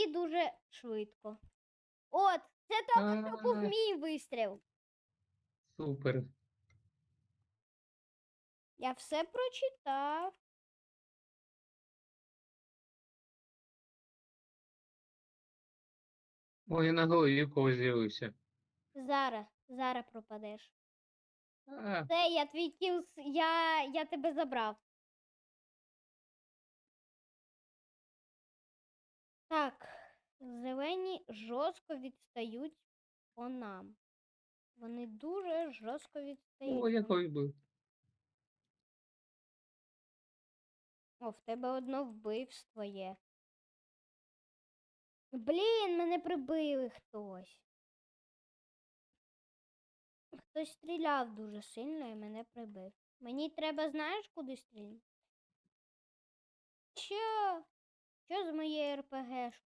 тоді дуже швидко. От, це тому, що був мій вистріл. Супер. Я все прочитав. Ой, я на голові в когось з'явився. Зараз, зараз пропадеш. А, Це я твій кіл, я, я тебе забрав. Так, зелені жорстко відстають по нам. Вони дуже жорстко відстають. о, я по- когось бив. О, в тебе одно вбивство є. Блін, мене прибили хтось. Хтось стріляв дуже сильно і мене прибив. Мені треба, знаєш, куди стріляти? Що? Що з моєю РПГшкою?